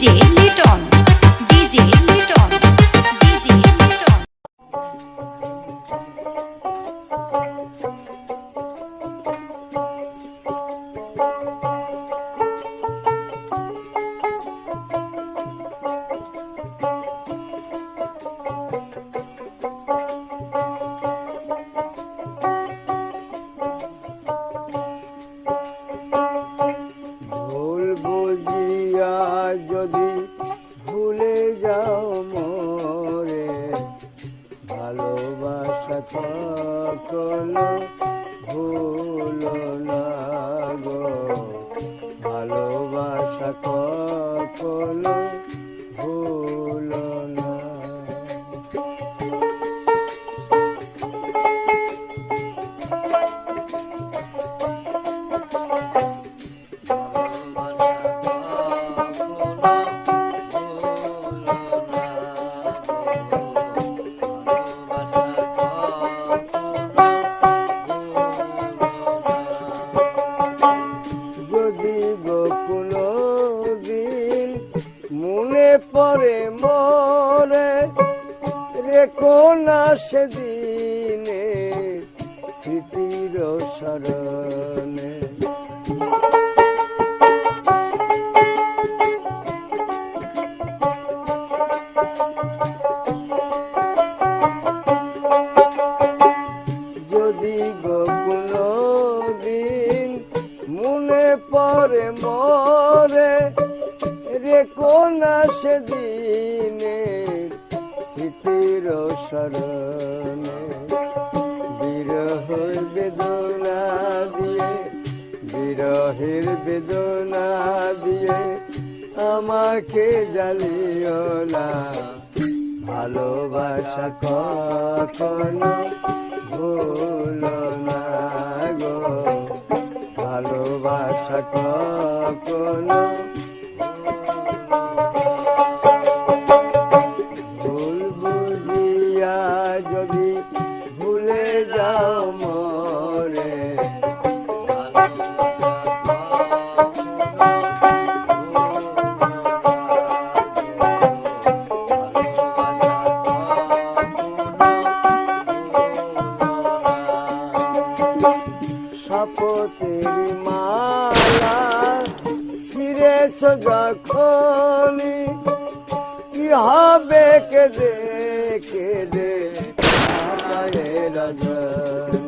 DJ Liton DJ Liton DJ Liton ভুল বুঝিয়া যদি ভুলে যাও মোরে ভালোবাসা থাকল ভুল না ভালোবাসা থাকল ভুল না সেদিনে স্মৃতির স্মরণে। যদি গো দিন মনে পড়ে মরে রেখো না সেদিনে স্মৃতির স্মরণে বিরহ বেদনা দিয়ে, বিরহের বেদনা দিয়ে আমাকে জ্বালিও না। ভালোবাসা কখনো ভুল না গো। ভালোবাসা কখনো পতির মালা সিরেছ যখনি কি হবে কেঁদে কেঁদে রাজা